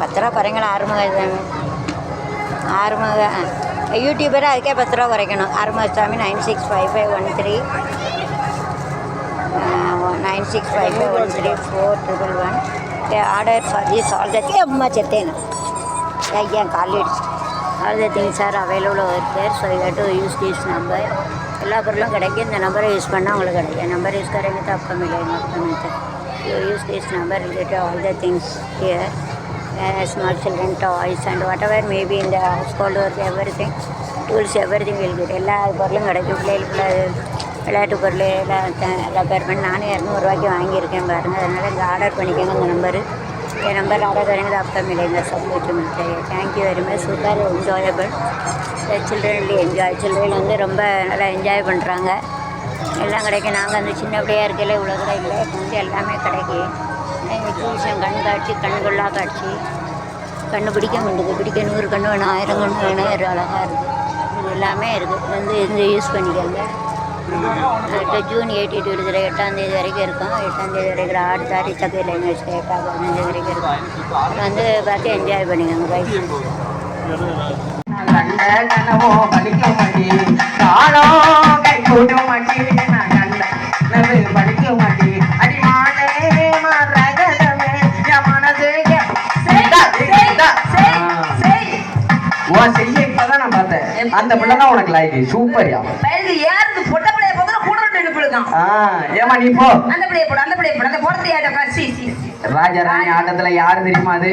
பத்து ரூபா குறைங்களா ஆறுமுகசாமி ஆறுமுக யூடியூபரை அதுக்கே பத்து ரூபா குறைக்கணும். Arumugasamy nine six five five one three nine six five one three four triple one order for this all the thing అమ్మ చెప్పాను అయ్యా college all the things are available over there so you to use this number எல்லா பொருளும் கிடைக்கும். இந்த நம்பரை use பண்ணால் உங்களுக்கு கிடைக்கும். நம்பர் யூஸ் கரெக்டாக தப்பம் இல்லை use this number related all the things here small children toys and whatever may be in the household or everything tools everything will get. எல்லா பொருளும் கிடைக்கும். பிள்ளைகளுக்குள்ள விளையாட்டு பொருள் எல்லாம் ரெப்பேர் பண்ணி நானும் இரநூறுவாய்க்கு வாங்கியிருக்கேன் பாருங்கள் அதனால் இங்கே ஆர்டர் பண்ணிக்கோங்க இந்த நம்பரு என் நம்பர் ஆர்டர் பண்ணுங்க அப்கம் இல்லைங்க submit மிட்டேன் thank you very much super enjoyable சில்ட்ரன்லேயே enjoy children வந்து ரொம்ப நல்லா என்ஜாய் பண்ணுறாங்க எல்லாம் கிடைக்கும். நாங்கள் வந்து சின்ன பிள்ளையாக இருக்கையில் இவ்வளோ கிடைக்கல வந்து எல்லாமே கிடைக்கும். எக்ஸிபிஷன் கண்காட்சி கண்கொள்ளா காட்சி. கண்ணு பிடிக்க மாட்டேங்குது. பிடிக்க நூறு கண்ணு வேணும் ஆயிரம் கண்ணு வேணும் ஒரு அழகாக இருக்குது இது எல்லாமே இருக்குது இது வந்து இது யூஸ் பண்ணிக்கோங்க. இப்போ ஜூன் எயிட்டி டூ இருக்கிற எட்டாந்தேதி வரைக்கும் இருக்கும். எட்டாந்தேதி வரைக்கும் ஆறு தாரி சக்கையில் லாங்குவேஜ் கேட்கா பதினஞ்சு வரைக்கும் இருக்கும். வந்து பார்த்து என்ஜாய் பண்ணிக்கோங்க. பை கண்ட கனவோ பலிக்கும் மடி காலோ கை கூட்டும் மடி அந்த பிள்ளை தான் உனக்கு லாய்க்கு சூப்பர்யா பயலுக்கு ஏறுது பொட்ட பிள்ளைய பார்த்தா கூட ரெண்டு ஆ ஏமா நீ போ. அந்த பிள்ளைய போடு அந்த பிள்ளைய போடு. அந்த போடுறது யார்ட்ட சி சி சி. ராஜாராணி ஆட்டத்துல யாரு தெரியுமா அது?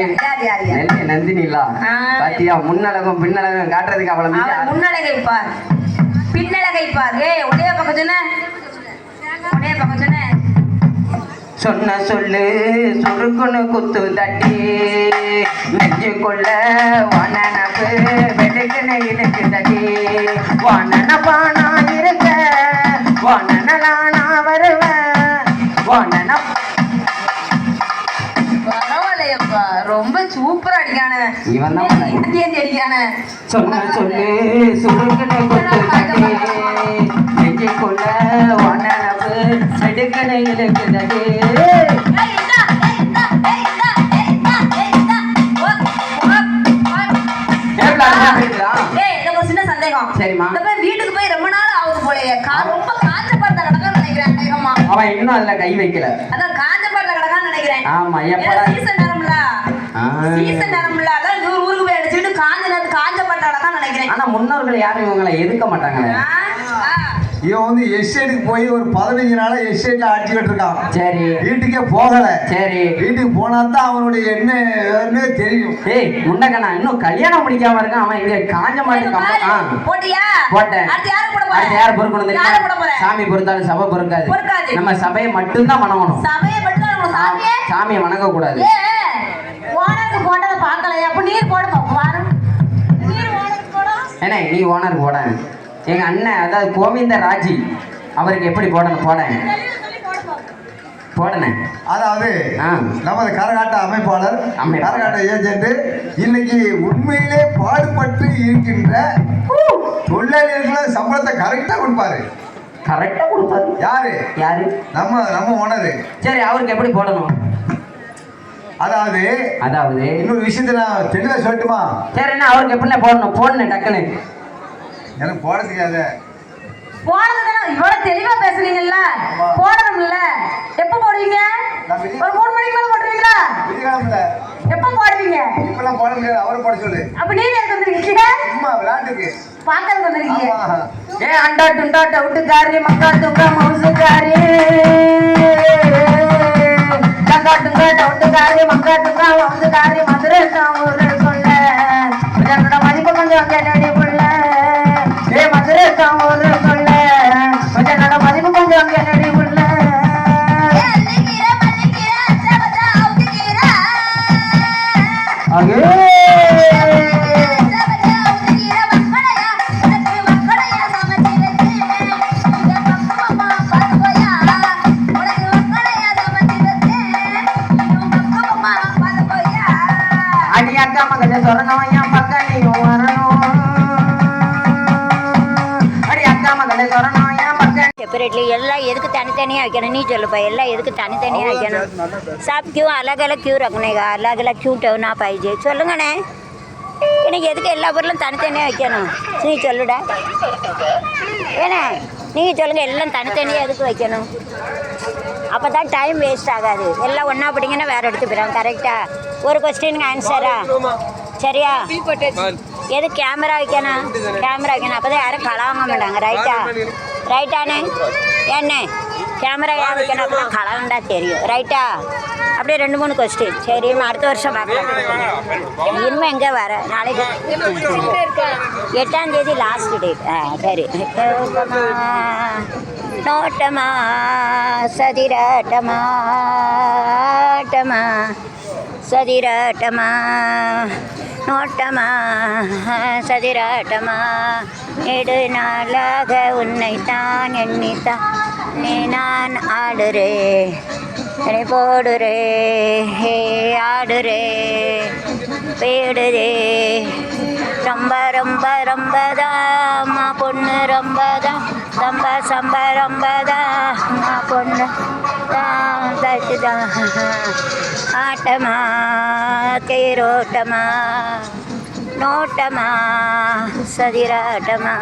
நெல்லி நந்தினிலா. ஆ. பாத்தியா முன்னழகும் பின்னழகும் காட்டுறதுக்கு அவன் முன்னழகை பார். பின்னழகை பார். ஏய் உடைய பக்கம் சொன்ன. உடைய பக்கம் சொன்ன சொல்லு சுருக்குன்னு குத்து தட்டி. நெஞ்சுக்குள்ள வனனப்பு வெடுக்குன்னு இழுக்கு தட்டி. வனனப்பா நான் இருக்க வனனலா நான் வருவேன் வனனப் பரவாயில்லையப்பா ரொம்ப சூப்பரா அடிக்கான. இவன் தான் அடிக்கான. சொன்ன சொல்லு சுருக்குன்னு குத்து தட்டி. நெஞ்சுக்குள்ள ஒரு சின்ன சந்தேகம். சரிம்மா. வீட்டுக்கு போய் ரொம்ப நாள் ஆகுது போலயே. ரொம்ப காஞ்ச படத்தை கிடக்கான்னு நினைக்கிறேன் அவன் இன்னும் அதுல கை வைக்கல. அதான் காஞ்ச படத்தை கிடக்கான்னு நினைக்கிறேன். ஆமா எப்படா சீசன் நேரம்ல. சீசன் நேரம்ல அதான் ஊருக்கு போய் அடிச்சுட்டு காஞ்ச காஞ்ச படத்தை கிடக்கான்னு நினைக்கிறேன். ஆனா முன்னோர்கள் யாரும் இவங்களை எதுக்க ஆ. இவன் வந்து எஸ்டேட்டுக்கு போய் ஒரு பதினஞ்சு நாளா எஸ்டேட்ல அடிச்சுக்கிட்டு இருக்கான். சரி. வீட்டுக்கே போகல. சரி. வீட்டுக்கு போனா தான் அவனுடைய என்ன தெரியும். ஏய் முண்டக்கண்ணா இன்னும் கல்யாணம் முடிக்காம இருக்கான் அவன் இங்க காஞ்ச. போட்டியா? போட்டேன். அடுத்து யாரு போட பொறுக்கணும் போட தெரியுமா சாமி பொறுத்தாலும் சபை பொறுக்காது. நம்ம சபையை மட்டும்தான் வணங்கணும். சபையை மட்டும் தான் நம்ம சாமியே? சாமியை வணங்க கூடாது ஓனருக்கு போட்டதை பார்க்கலையா? அப்ப நீர் போடுமா பாரு. நீர் ஓனருக்கு ஏன்னா நீ ஓனர் போட? எங்க அண்ணன் அதாவது கோவிந்த ராஜி அவருக்கு எப்படி போடணும்? போட போடனே அதாவது. நமது கரகாட்ட அமைப்பாளர். கரகாட்ட ஏஜென்ட் இன்னைக்கு உண்மையிலே பாடுபட்டு இருக்கின்ற தொழிலாளிகளுக்கு சம்பளத்தை கரெக்டா கொடுப்பாரு. கரெக்டா கொடுப்பாரு. யாரு? யாரு? நம்ம நம்ம ஓனரு சரி அவருக்கு எப்படி போடணும்? அதாவது அதாவது இன்னொரு விஷயத்தை நான் தெளிவா சொல்லட்டுமா? சரி என்ன அவருக்கு எப்படி போடணும்? போடணும் டக்குன்னு. எனக்கு போட தெரியாத. போனதுதானே இவ்வளவு தெளிவா பேசுறீங்கல்ல. போடணும்ல. எப்ப போடுவீங்க? ஒரு மூணு மணிக்கு மேல போட்டுருவீங்களா எப்ப போடுவீங்க? இப்பெல்லாம் போட முடியாது. அவரை போட சொல்லு. அப்ப நீங்க எதுக்கு வந்திருக்கீங்க? சும்மா விளையாட்டுக்கு. பாக்கிறதுக்கு வந்திருக்கீங்க. ஏ அண்டா டுண்டா டவுட்டுக்காரி மக்கா துக்கா மவுசுக்காரி டங்கா டுங்கா டவுட்டுக்காரி மக்கா துக்கா மவுசுக்காரி அங்கே அடி சொல்லணும் என் பக்கம் நீயும் வரணும். அடி அக்கா மகன் சொல்லணும். செப்பரேட்லி எல்லாம் எதுக்கு தனித்தனியாக வைக்கணும் நீ சொல்லுப்பா எல்லாம் எதுக்கு தனித்தனியாக வைக்கணும் सब क्यों अलग अलग क्यों रखने का अलग अलग क्यों ठेवना पाहिजे சொல்லுங்கண்ணே எனக்கு எதுக்கு எல்லா பொருளும் தனித்தனியாக வைக்கணும் நீ சொல்லுடா ஏண்ணே நீங்கள் சொல்லுங்கள் எல்லாம் தனித்தனியாக எதுக்கு வைக்கணும் அப்போ தான் டைம் வேஸ்ட் ஆகாது எல்லாம் ஒன்றா படிங்கன்னா வேறு எடுத்து போயிடும் கரெக்டாக ஒரு கொஸ்டினுக்கு ஆன்சரா சரியா எது கேமரா வைக்கணும் கேமரா வைக்கணும் அப்போ தான் யாரும் கலாவாங்க மாட்டாங்க ரைட்டா ரைட்டாண்ணே ஏண்ணே கேமரா ஏன் வைக்கணும் அப்போ கலாவண்டா தெரியும். ரைட்டா அப்படியே ரெண்டு மூணு கொஸ்டின் சரி அடுத்த வருஷம் பார்க்கலாம். இனிமே எங்கே வர? நாளைக்கு. எட்டாம் தேதி லாஸ்ட் டேட் ஆ சரி. நோட்டமா சதிராட்டமா ஆட்டமா சதிராட்டமா. ஓட்டமா சதிராட்டமா. நெடு நாளாக உன்னைத்தான் எண்ணித்தான். நீ நான் ஆடுறே என்னை போடுறே ஹே ஆடுறே. பேடுதே ரொம்ப ரொம்ப ரொம்ப தாம்மா பொண்ணு ரொம்ப தான் ரொம்ப சம்ப ரொம்ப தான் பொண்ணு தான் தச்சுதான் ஆட்டமா தேரோட்டமா நோட்டமா சதிராட்டமா.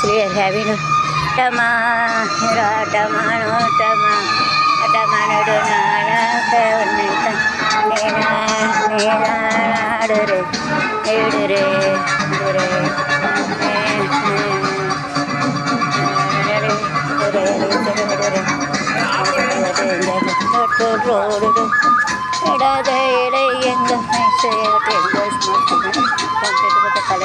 ஸ்ரீயர் ஹேவினு டமா ராட்டமா நோட்டமா. அட்டமா நடு நாடாடு ரே நேடு ரே.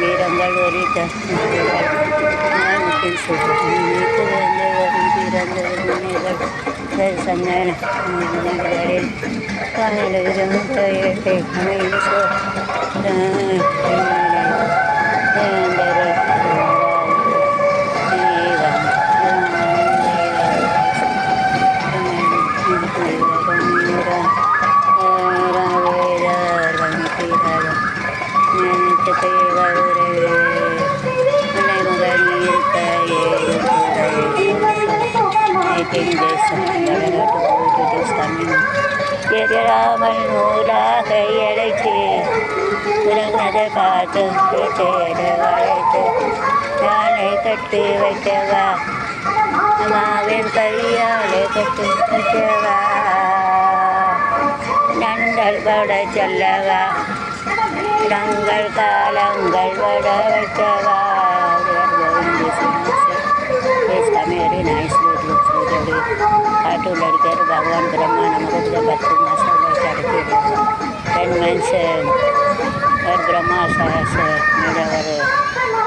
നിരങ്ങൾ ഒരിക്ക സന്നിധാനങ്ങളിൽ പലരും കഴിയട്ടെ எதிராமல் நூலாக இழைச்சி உலகதை பார்த்து தேட வளைத்து நாளை கட்டி வைக்கவா மாவின் கழியாலே கொட்டுவா நண்டல் பட சொல்லவா? இடங்கள் காலங்கள் வட வைக்கவா தமிழ் நைஸ் காட்டூர் அடிக்கார் பகவான் பிரம்மா நமக்கு பத்து மாதம் அடிக்கிறது டென் மந்த்ஸ் ஒரு பிரம்மா சார் மேடவர்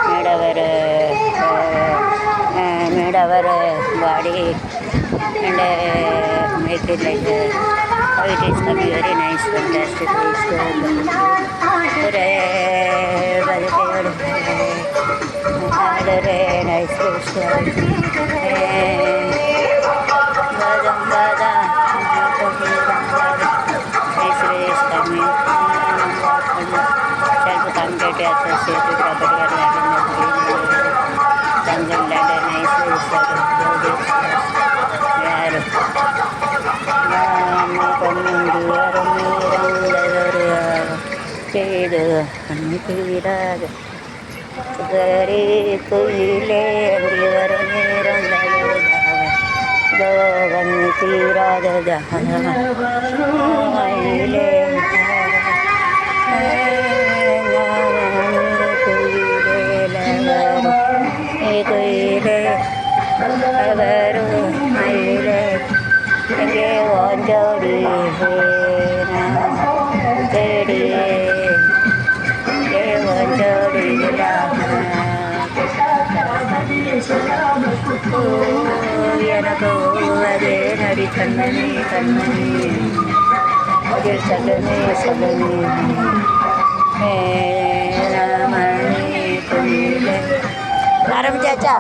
மேடவர் മിടവർ വാടി and make it like it is കമ്മി വെരി നൈസ് ഫാൻറ്റാസ്റ്റിക് ഒരു പതുക്കെയോട് അതൊരു നൈസ് ബാദം ബാദം നൈസ് കമ്മി ചിലപ്പോൾ കമ്മിയായിട്ട് അസോസിയേറ്റ് പ്രോപ്പർട്ടി കണ്ണിത്തീരാതെ ലോകം തീരാതെ ദഹനമയിലേ കുയിലേ വരും മയിലേ എങ്കേ ഓൻ ജോടി ഹേ ఎనకు ఎనకు అదే నడి కన్నని కన్నని. అదే సగనే సగని మేరమణి కొనిలే నరం చేచా